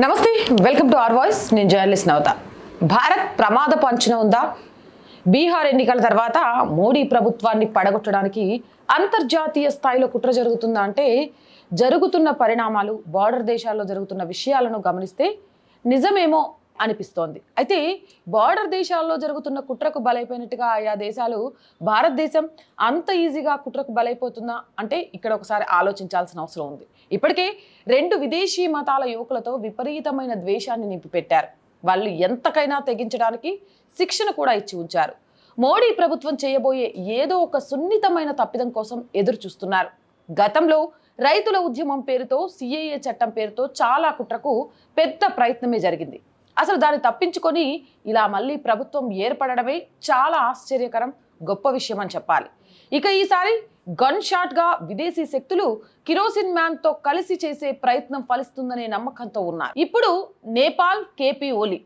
నమస్తే welcome to R voice. నేను journalist Navata. Bharat ప్రమాద పంచన ఉందా? బీహార్ ఎన్నికల తర్వాత మోడీ ప్రభుత్వాన్ని పడగొట్టడానికి అంతర్జాతీయ స్థాయిలో కుట్ర జరుగుతుందా అంటే జరుగుతున్న పరిణామాలు బార్డర్ దేశాల్లో జరుగుతున్న విషయాలను గమనిస్తే నిజమేమో అనిపిస్తోంది. అయితే బార్డర్ దేశాల్లో జరుగుతున్న కుట్రకు బలైపోయినట్టుగా ఆయా దేశాలు భారతదేశం అంత ఈజీగా కుట్రకు బలైపోతుందా? అంటే ఇక్కడ ఒకసారి ఆలోచించాల్సిన అవసరం ఉంది. ఇప్పటికే రెండు విదేశీ మతాల యువకులతో విపరీతమైన ద్వేషాన్ని నింపిపెట్టారు. వాళ్ళు ఎంతకైనా తెగించడానికి శిక్షణ కూడా ఇచ్చి ఉంచారు. మోడీ ప్రభుత్వం చేయబోయే ఏదో ఒక సున్నితమైన తప్పిదం కోసం ఎదురు చూస్తున్నారు గతంలో రైతుల ఉద్యమం పేరుతో సిఏఏ చట్టం పేరుతో చాలా కుట్రకు పెద్ద ప్రయత్నమే జరిగింది. అసలు దాన్ని తప్పించుకొని ఇలా మళ్ళీ ప్రభుత్వం ఏర్పడడమే చాలా ఆశ్చర్యకరం గొప్ప విషయం అని చెప్పాలి. ఇక ఈసారి గన్ షాట్గా విదేశీ శక్తులు కిరోసిన్ మ్యాన్తో కలిసి చేసే ప్రయత్నం ఫలిస్తుందనే నమ్మకంతో ఉన్నారు. ఇప్పుడు నేపాల్ కేపీ ఓలీ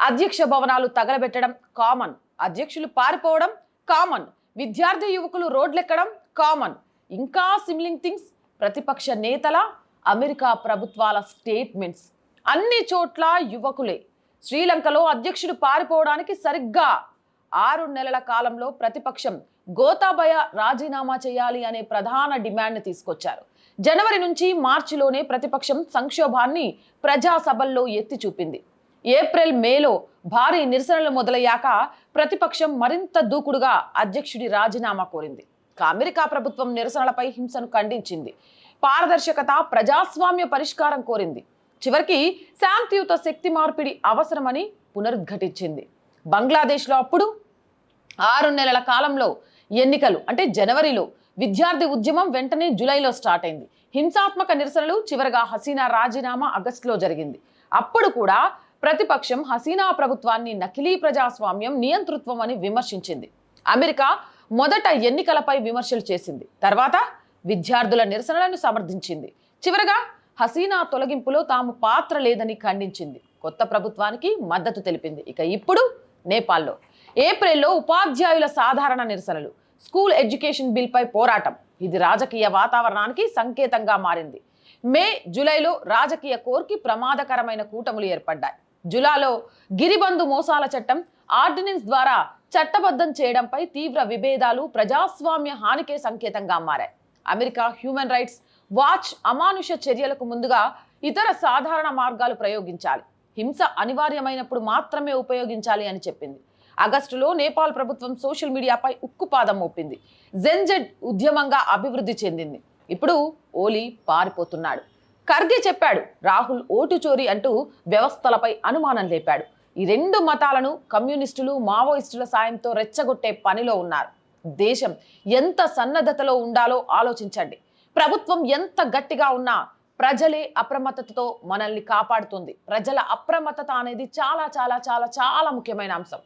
అధ్యక్ష భవనాలు తగలబెట్టడం కామన్. అధ్యక్షులు పారిపోవడం కామన్. విద్యార్థి యువకులు రోడ్లెక్కడం కామన్. ఇంకా సిమిలింగ్ థింగ్స్ ప్రతిపక్ష నేతల అమెరికా ప్రభుత్వాల స్టేట్మెంట్స్. అన్ని చోట్ల యువకులే శ్రీలంకలో అధ్యక్షుడు పారిపోవడానికి సరిగ్గా ఆరు నెలల కాలంలో ప్రతిపక్షం గోతాబయ రాజీనామా చేయాలి అనే ప్రధాన డిమాండ్ను తీసుకొచ్చారు. జనవరి నుంచి మార్చిలోనే ప్రతిపక్షం సంక్షోభాన్ని ప్రజాసభల్లో ఎత్తి చూపింది. ఏప్రిల్ మేలో భారీ నిరసనలు మొదలయ్యాక ప్రతిపక్షం మరింత దూకుడుగా అధ్యక్షుడి రాజీనామా కోరింది. అమెరికా ప్రభుత్వం నిరసనలపై హింసను ఖండించింది. పారదర్శకత ప్రజాస్వామ్య పరిష్కారం కోరింది. చివరికి శాంతియుత శక్తి మార్పిడి అవసరమని పునరుద్ఘటించింది. బంగ్లాదేశ్లో అప్పుడు ఆరు నెలల కాలంలో ఎన్నికలు అంటే జనవరిలో విద్యార్థి ఉద్యమం వెంటనే జూలైలో స్టార్ట్ అయింది. హింసాత్మక నిరసనలు చివరగా హసీనా రాజీనామా ఆగస్టులో జరిగింది. అప్పుడు కూడా ప్రతిపక్షం హసీనా ప్రభుత్వాన్ని నకిలీ ప్రజాస్వామ్యం నియంతృత్వం అని విమర్శించింది. అమెరికా మొదట ఎన్నికలపై విమర్శలు చేసింది. తర్వాత విద్యార్థుల నిరసనలను సమర్థించింది. చివరగా హసీనా తొలగింపులో తాము పాత్ర లేదని ఖండించింది. కొత్త ప్రభుత్వానికి మద్దతు తెలిపింది. ఇక ఇప్పుడు నేపాల్లో. ఏప్రిల్లో ఉపాధ్యాయుల సాధారణ నిరసనలు. స్కూల్ ఎడ్యుకేషన్ బిల్పై పోరాటం. ఇది రాజకీయ వాతావరణానికి సంకేతంగా మారింది. మే జూలైలో రాజకీయ కోర్కి ప్రమాదకరమైన కూటములు ఏర్పడ్డాయి. జులాలో గిరిబంధు మోసాల చట్టం ఆర్డినెన్స్ ద్వారా చట్టబద్ధం చేయడంపై తీవ్ర విభేదాలు ప్రజాస్వామ్య హానికే సంకేతంగా మారాయి. అమెరికా హ్యూమన్ రైట్స్ వాచ్ అమానుష చర్యలకు ముందుగా ఇతర సాధారణ మార్గాలు ప్రయోగించాలి. హింస అనివార్యమైనప్పుడు మాత్రమే ఉపయోగించాలి అని చెప్పింది. ఆగస్టులో నేపాల్ ప్రభుత్వం సోషల్ మీడియాపై ఉక్కుపాదం మోపింది. జెన్జెడ్ ఉద్యమంగా అభివృద్ధి చెందింది. ఇప్పుడు ఓలీ పారిపోతున్నాడు. ఖర్గే చెప్పాడు రాహుల్ ఓటు చోరీ అంటూ వ్యవస్థలపై అనుమానం లేపాడు. ఈ రెండు మతాలను కమ్యూనిస్టులు మావోయిస్టుల సాయంతో రెచ్చగొట్టే పనిలో ఉన్నారు. దేశం ఎంత సన్నద్ధతలో ఉండాలో ఆలోచించండి. ప్రభుత్వం ఎంత గట్టిగా ఉన్నా ప్రజలే అప్రమత్తతతో మనల్ని కాపాడుతుంది. ప్రజల అప్రమత్తత అనేది చాలా చాలా చాలా చాలా ముఖ్యమైన అంశం.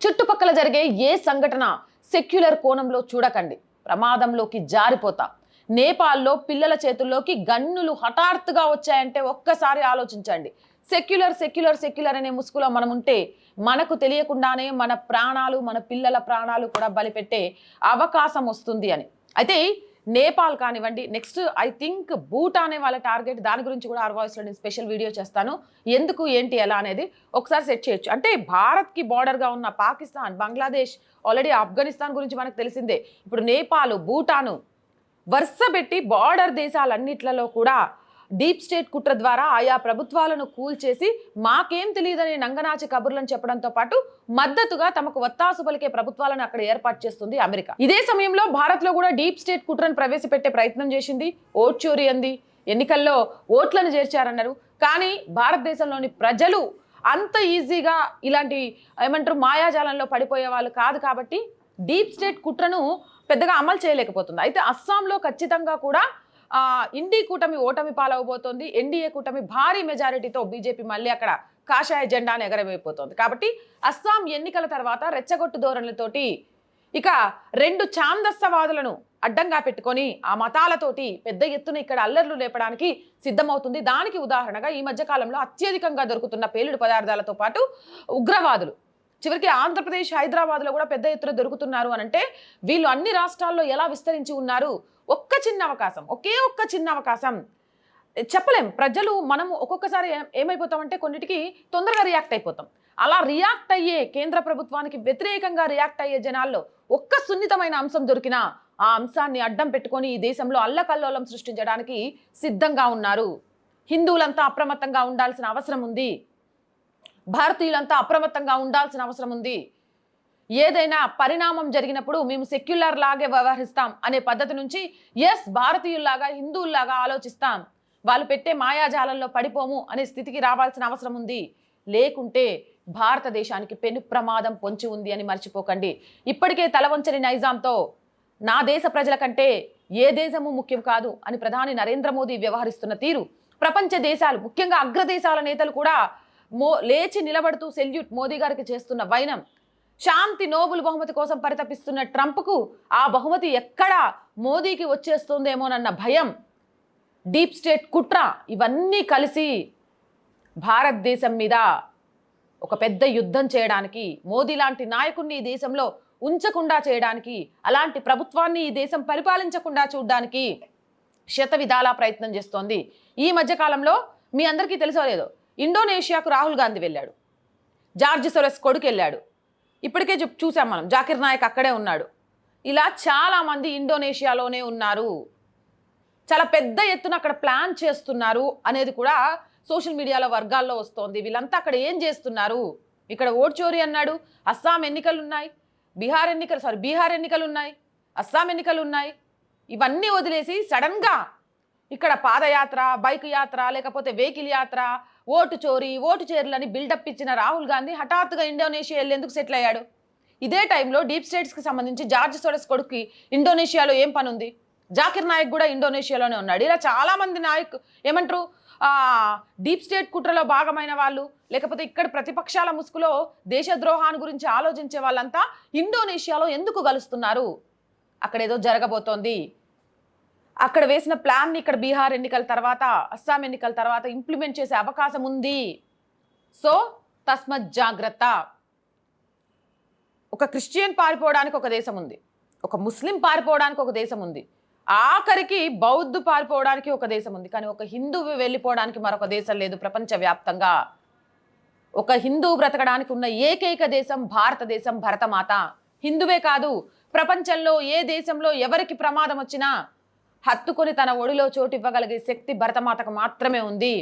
చుట్టుపక్కల జరిగే ఏ సంఘటన సెక్యులర్ కోణంలో చూడకండి. ప్రమాదంలోకి జారిపోతా. నేపాల్లో పిల్లల చేతుల్లోకి గన్నులు హఠాత్తుగా వచ్చాయంటే ఒక్కసారి ఆలోచించండి. సెక్యులర్ సెక్యులర్ సెక్యులర్ అనే ముసుగులో మనం ఉంటే మనకు తెలియకుండానే మన ప్రాణాలు మన పిల్లల ప్రాణాలు కూడా బలిపెట్టే అవకాశం వస్తుంది అని. అయితే నేపాల్ కానివ్వండి నెక్స్ట్ ఐ థింక్ భూటానే వాళ్ళ టార్గెట్ దాని గురించి కూడా ఆర్ వాయిస్లో నేను స్పెషల్ వీడియో చేస్తాను. ఎందుకు ఏంటి ఎలా అనేది ఒకసారి సెట్ చేయొచ్చు. అంటే భారత్కి బార్డర్గా ఉన్న పాకిస్తాన్ బంగ్లాదేశ్ ఆల్రెడీ ఆఫ్ఘనిస్తాన్ గురించి మనకు తెలిసిందే. ఇప్పుడు నేపాల్ భూటాను వరుస పెట్టి బార్డర్ దేశాలన్నిట్లలో కూడా డీప్ స్టేట్ కుట్ర ద్వారా ఆయా ప్రభుత్వాలను కూల్చేసి మాకేం తెలియదని నంగనాచి కబుర్లను చెప్పడంతో పాటు మద్దతుగా తమకు వత్తాసు పలికే ప్రభుత్వాలను అక్కడ ఏర్పాటు చేస్తుంది అమెరికా. ఇదే సమయంలో భారత్లో కూడా డీప్ స్టేట్ కుట్రను ప్రవేశపెట్టే ప్రయత్నం చేసింది ఓట్ చోరీ అంది. ఎన్నికల్లో ఓట్లను చేర్చారన్నారు. కానీ భారతదేశంలోని ప్రజలు అంత ఈజీగా ఇలాంటి ఏమంటారు మాయాజాలంలో పడిపోయే వాళ్ళు కాదు కాబట్టి డీప్ స్టేట్ కుట్రను పెద్దగా అమలు చేయలేకపోతుంది. అయితే అస్సాంలో ఖచ్చితంగా కూడా ఇండీ కూటమి ఓటమి పాలవబోతోంది. ఎన్డీఏ కూటమి భారీ మెజారిటీతో బీజేపీ మళ్ళీ అక్కడ కాషాయ జెండాను ఎగరవేయబోతోంది. కాబట్టి అస్సాం ఎన్నికల తర్వాత రెచ్చగొట్టు ధోరణులతోటి ఇక రెండు ఛాందస్సవాదులను అడ్డంగా పెట్టుకొని ఆ మతాలతోటి పెద్ద ఎత్తున ఇక్కడ అల్లర్లు లేపడానికి సిద్ధమవుతుంది. దానికి ఉదాహరణగా ఈ మధ్యకాలంలో అత్యధికంగా దొరుకుతున్న పేలుడు పదార్థాలతో పాటు ఉగ్రవాదులు. చివరికి ఆంధ్రప్రదేశ్ హైదరాబాద్లో కూడా పెద్ద ఎత్తున దొరుకుతున్నారు అని అంటే వీళ్ళు అన్ని రాష్ట్రాల్లో ఎలా విస్తరించి ఉన్నారు? ఒక్క చిన్న అవకాశం ఒకే ఒక్క చిన్న అవకాశం. చెప్పలేం. ప్రజలు మనం ఒక్కొక్కసారి ఏమైపోతామంటే కొన్నిటికి తొందరగా రియాక్ట్ అయిపోతాం. అలా రియాక్ట్ అయ్యే కేంద్ర ప్రభుత్వానికి వ్యతిరేకంగా రియాక్ట్ అయ్యే జనాల్లో ఒక్క సున్నితమైన అంశం దొరికినా ఆ అంశాన్ని అడ్డం పెట్టుకొని ఈ దేశంలో అల్లకల్లోలం సృష్టించడానికి సిద్ధంగా ఉన్నారు. హిందువులంతా అప్రమత్తంగా ఉండాల్సిన అవసరం ఉంది. భారతీయులంతా అప్రమత్తంగా ఉండాల్సిన అవసరం ఉంది. ఏదైనా పరిణామం జరిగినప్పుడు మేము సెక్యులర్ లాగే వ్యవహరిస్తాం అనే పద్ధతి నుంచి ఎస్ భారతీయుల్లాగా హిందువుల్లాగా ఆలోచిస్తాం. వాళ్ళు పెట్టే మాయాజాలంలో పడిపోము అనే స్థితికి రావాల్సిన అవసరం ఉంది. లేకుంటే భారతదేశానికి పెను ప్రమాదం పొంచి ఉంది అని మర్చిపోకండి. ఇప్పటికే తలవంచని నైజాంతో నా దేశ ప్రజల కంటే ఏ దేశము ముఖ్యం కాదు అని ప్రధాని నరేంద్ర మోదీ వ్యవహరిస్తున్న తీరు. ప్రపంచ దేశాలు ముఖ్యంగా అగ్రదేశాల నేతలు కూడా మో లేచి నిలబడుతూ సెల్యూట్ మోదీ గారికి చేస్తున్న వైనం. శాంతి నోబుల్ బహుమతి కోసం పరితపిస్తున్న ట్రంప్కు ఆ బహుమతి ఎక్కడ మోదీకి వచ్చేస్తుందేమోనన్న భయం. డీప్ స్టేట్ కుట్ర ఇవన్నీ కలిసి భారతదేశం మీద ఒక పెద్ద యుద్ధం చేయడానికి మోదీ లాంటి నాయకుడిని ఈ దేశంలో ఉంచకుండా చేయడానికి అలాంటి ప్రభుత్వాన్ని ఈ దేశం పరిపాలించకుండా చూడడానికి శత విధాలా ప్రయత్నం చేస్తోంది. ఈ మధ్యకాలంలో మీ అందరికీ తెలుసో లేదో ఇండోనేషియాకు రాహుల్ గాంధీ వెళ్ళాడు. జార్జ్ సొరెస్ కొడుకు వెళ్ళాడు. ఇప్పటికే చెప్ చూసాం మనం. జాకిర్ నాయక్ అక్కడే ఉన్నాడు. ఇలా చాలామంది ఇండోనేషియాలోనే ఉన్నారు. చాలా పెద్ద ఎత్తున అక్కడ ప్లాన్ చేస్తున్నారు అనేది కూడా సోషల్ మీడియాలో వర్గాల్లో వస్తోంది. వీళ్ళంతా అక్కడ ఏం చేస్తున్నారు? ఇక్కడ ఓట్ చోరీ అన్నాడు. అస్సాం ఎన్నికలు ఉన్నాయి బీహార్ ఎన్నికలు సారీ బీహార్ ఎన్నికలు ఉన్నాయి అస్సాం ఎన్నికలు ఉన్నాయి ఇవన్నీ వదిలేసి సడన్గా ఇక్కడ పాదయాత్ర బైక్ యాత్ర లేకపోతే వెహికల్ యాత్ర ఓటు చోరీ ఓటు చేరులని బిల్డప్ ఇచ్చిన రాహుల్ గాంధీ హఠాత్తుగా ఇండోనేషియా వెళ్ళేందుకు సెటిల్ అయ్యాడు. ఇదే టైంలో డీప్ స్టేట్స్కి సంబంధించి జార్జ్ సోరస్ కొడుకు ఇండోనేషియాలో ఏం పని ఉంది జాకిర్ నాయక్ కూడా ఇండోనేషియాలోనే ఉన్నాడు. ఇలా చాలామంది నాయక్ ఏమంటారు? డీప్ స్టేట్ కుట్రలో భాగమైన వాళ్ళు లేకపోతే ఇక్కడ ప్రతిపక్షాల ముసుగులో దేశద్రోహాన్ని గురించి ఆలోచించే వాళ్ళంతా ఇండోనేషియాలో ఎందుకు కలుస్తున్నారు? అక్కడ ఏదో జరగబోతోంది. అక్కడ వేసిన ప్లాన్ని ఇక్కడ బీహార్ ఎన్నికల తర్వాత అస్సాం ఎన్నికల తర్వాత ఇంప్లిమెంట్ చేసే అవకాశం ఉంది. సో తస్మత్ జాగ్రత్త. ఒక క్రిస్టియన్ పారిపోవడానికి ఒక దేశం ఉంది. ఒక ముస్లిం పారిపోవడానికి ఒక దేశం ఉంది. ఆఖరికి బౌద్ధు పారిపోవడానికి ఒక దేశం ఉంది. కానీ ఒక హిందువు వెళ్ళిపోవడానికి మరొక దేశం లేదు ప్రపంచవ్యాప్తంగా. ఒక హిందువు బ్రతకడానికి ఉన్న ఏకైక దేశం భారతదేశం భరతమాత. హిందువే కాదు ప్రపంచంలో ఏ దేశంలో ఎవరికి ప్రమాదం వచ్చినా హత్తుకొని తన ఒడిలో చోటు ఇవ్వగలిగే శక్తి భరతమాతకు మాత్రమే ఉంది.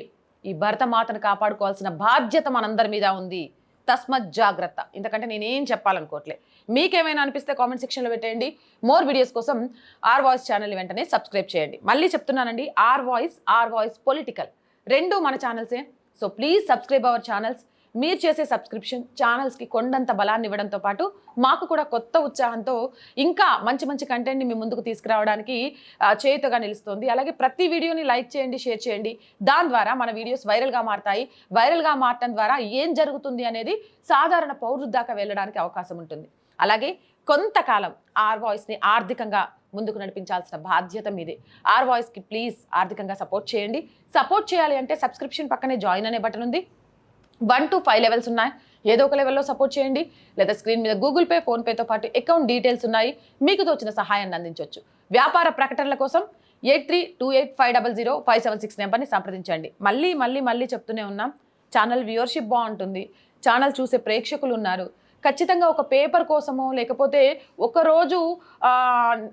ఈ భరతమాతను కాపాడుకోవాల్సిన బాధ్యత మనందరి మీద ఉంది. తస్మత్ జాగ్రత్త. ఇంతకంటే నేనేం చెప్పాలనుకోవట్లే. మీకేమైనా అనిపిస్తే కామెంట్ సెక్షన్లో పెట్టేయండి. మోర్ వీడియోస్ కోసం ఆర్ వాయిస్ ఛానల్ వెంటనే సబ్స్క్రైబ్ చేయండి. మళ్ళీ చెప్తున్నానండి R voice R voice political. రెండు మన ఛానల్సే. So please subscribe our channels. మీరు చేసే సబ్స్క్రిప్షన్ ఛానల్స్కి కొండంత బలాన్ని ఇవ్వడంతో పాటు మాకు కూడా కొత్త ఉత్సాహంతో ఇంకా మంచి మంచి కంటెంట్ని మీ ముందుకు తీసుకురావడానికి చేయుతగా నిలుస్తుంది. అలాగే ప్రతి వీడియోని లైక్ చేయండి షేర్ చేయండి. దాని ద్వారా మన వీడియోస్ వైరల్గా మారతాయి. వైరల్గా మారటం ద్వారా ఏం జరుగుతుంది అనేది సాధారణ పౌరుల దాకా వెళ్ళడానికి అవకాశం ఉంటుంది. అలాగే కొంతకాలం ఆర్ వాయిస్ని ఆర్థికంగా ముందుకు నడిపించాల్సిన బాధ్యత మీదే. ఆర్ వాయిస్కి ప్లీజ్ ఆర్థికంగా సపోర్ట్ చేయండి. సపోర్ట్ చేయాలి అంటే సబ్స్క్రిప్షన్ పక్కనే జాయిన్ అనే బటన్ ఉంది. వన్ టు ఫైవ్ లెవెల్స్ ఉన్నాయి. ఏదో ఒక లెవెల్లో సపోర్ట్ చేయండి. లేదా స్క్రీన్ మీద గూగుల్ పే ఫోన్పేతో పాటు అకౌంట్ డీటెయిల్స్ ఉన్నాయి. మీకు తోచిన సహాయాన్ని అందించవచ్చు వ్యాపార ప్రకటనల కోసం eight three two eight five double zero five seven six నెంబర్ని సంప్రదించండి. మళ్ళీ మళ్ళీ మళ్ళీ చెప్తూనే ఉన్నాం. ఛానల్ వ్యూవర్షిప్ బాగుంటుంది. ఛానల్ చూసే ప్రేక్షకులు ఉన్నారు. ఖచ్చితంగా ఒక పేపర్ కోసమో లేకపోతే ఒకరోజు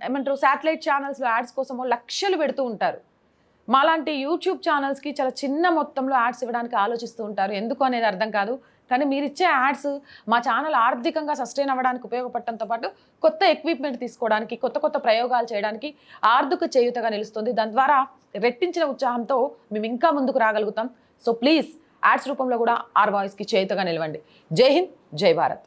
ఏమంటారు శాటిలైట్ ఛానల్స్లో యాడ్స్ కోసమో లక్షలు పెడుతూ ఉంటారు. మాలాంటి యూట్యూబ్ ఛానల్స్కి చాలా చిన్న మొత్తంలో యాడ్స్ ఇవ్వడానికి ఆలోచిస్తూ ఉంటారు. ఎందుకు అనేది అర్థం కాదు. కానీ మీరు ఇచ్చే యాడ్స్ మా ఛానల్ ఆర్థికంగా సస్టైన్ అవ్వడానికి ఉపయోగపడటంతో పాటు కొత్త ఎక్విప్మెంట్ తీసుకోవడానికి కొత్త కొత్త ప్రయోగాలు చేయడానికి ఆర్థిక చేయుతగా నిలుస్తుంది. దాని ద్వారా రెట్టించిన ఉత్సాహంతో మేము ఇంకా ముందుకు రాగలుగుతాం. సో ప్లీజ్ యాడ్స్ రూపంలో కూడా ఆర్ వాయిస్కి చేయుతగా నిలవండి. జై హింద్ జై భారత్.